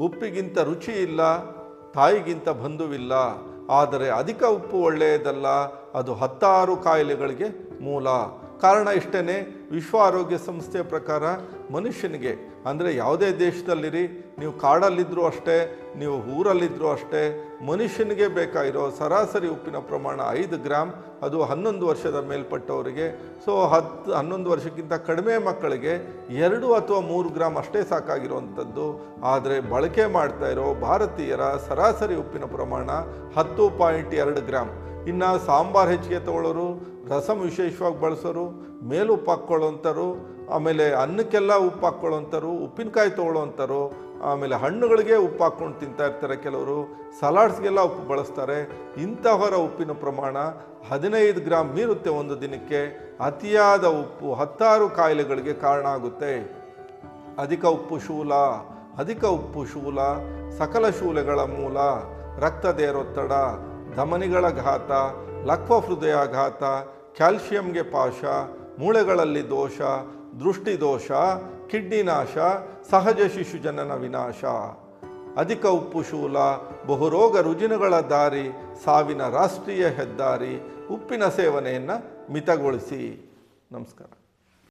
ಉಪ್ಪಿಗಿಂತ ರುಚಿ ಇಲ್ಲ ತಾಯಿಗಿಂತ ಬಂಧುವಿಲ್ಲ ಆದರೆ ಅಧಿಕ ಉಪ್ಪು ಒಳ್ಳೆಯದಲ್ಲ ಅದು ಹತ್ತಾರು ಕಾಯಿಲೆಗಳಿಗೆ ಮೂಲ. ಕಾರಣ ಇಷ್ಟೇ ವಿಶ್ವ ಆರೋಗ್ಯ ಸಂಸ್ಥೆಯ ಪ್ರಕಾರ ಮನುಷ್ಯನಿಗೆ, ಅಂದರೆ ಯಾವುದೇ ದೇಶದಲ್ಲಿರಿ, ನೀವು ಕಾಡಲ್ಲಿದ್ದರೂ ಅಷ್ಟೇ, ನೀವು ಊರಲ್ಲಿದ್ದರೂ ಅಷ್ಟೇ, ಮನುಷ್ಯನಿಗೆ ಬೇಕಾಗಿರೋ ಸರಾಸರಿ ಉಪ್ಪಿನ ಪ್ರಮಾಣ ಐದು ಗ್ರಾಮ್ ಅದು ಹನ್ನೊಂದು ವರ್ಷದ ಮೇಲ್ಪಟ್ಟವರಿಗೆ, ಸೊ ಹತ್ತು, ಹನ್ನೊಂದು ವರ್ಷಕ್ಕಿಂತ ಕಡಿಮೆ ಮಕ್ಕಳಿಗೆ ಎರಡು ಅಥವಾ ಮೂರು ಗ್ರಾಮ್ ಅಷ್ಟೇ ಸಾಕಾಗಿರುವಂಥದ್ದು. ಆದರೆ ಬಳಕೆ ಮಾಡ್ತಾ ಇರೋ ಭಾರತೀಯರ ಸರಾಸರಿ ಉಪ್ಪಿನ ಪ್ರಮಾಣ ಹತ್ತು ಪಾಯಿಂಟ್ ಎರಡು ಗ್ರಾಮ್ ಇನ್ನು ಸಾಂಬಾರು ಹೆಚ್ಚಿಗೆ ತಗೊಳ್ಳೋರು, ರಸಂ ವಿಶೇಷವಾಗಿ ಬಳಸೋರು, ಮೇಲು ಉಪ್ಪು ಹಾಕ್ಕೊಳ್ಳೋಂಥರು ಆಮೇಲೆ ಅನ್ನಕ್ಕೆಲ್ಲ ಉಪ್ಪು ಹಾಕ್ಕೊಳ್ಳೋಂಥರು ಉಪ್ಪಿನಕಾಯಿ ತೊಗೊಳ್ಳೋಂಥರು ಆಮೇಲೆ ಹಣ್ಣುಗಳಿಗೆ ಉಪ್ಪು ಹಾಕ್ಕೊಂಡು ತಿಂತಾ ಇರ್ತಾರೆ ಕೆಲವರು. ಸಲಾಡ್ಸ್ಗೆಲ್ಲ ಉಪ್ಪು ಬಳಸ್ತಾರೆ. ಇಂತಹವರ ಉಪ್ಪಿನ ಪ್ರಮಾಣ ಹದಿನೈದು ಗ್ರಾಮ್ ಮೀರುತ್ತೆ ಒಂದು ದಿನಕ್ಕೆ. ಅತಿಯಾದ ಉಪ್ಪು ಹತ್ತಾರು ಕಾಯಿಲೆಗಳಿಗೆ ಕಾರಣ ಆಗುತ್ತೆ. ಅಧಿಕ ಉಪ್ಪು ಶೂಲ, ಅಧಿಕ ಉಪ್ಪು ಶೂಲ, ಸಕಲ ಶೂಲೆಗಳ ಮೂಲ ರಕ್ತದೇರೊತ್ತಡ ಧಮನಿಗಳ ಘಾತ ಲಕ್ವ ಹೃದಯಾಘಾತ ಕ್ಯಾಲ್ಶಿಯಂಗೆ ಪಾಶ, ಮೂಳೆಗಳಲ್ಲಿ ದೋಷ ದೃಷ್ಟಿದೋಷ ಕಿಡ್ನಿ ನಾಶ, ಸಹಜ ಶಿಶು ಜನನ ವಿನಾಶ. ಅಧಿಕ ಉಪ್ಪು ಶೂಲ, ಬಹುರೋಗ ರುಜಿನಗಳ ದಾರಿ, ಸಾವಿನ ರಾಷ್ಟ್ರೀಯ ಹೆದ್ದಾರಿ, ಉಪ್ಪಿನ ಸೇವನೆಯನ್ನು ಮಿತಗೊಳಿಸಿ. ನಮಸ್ಕಾರ.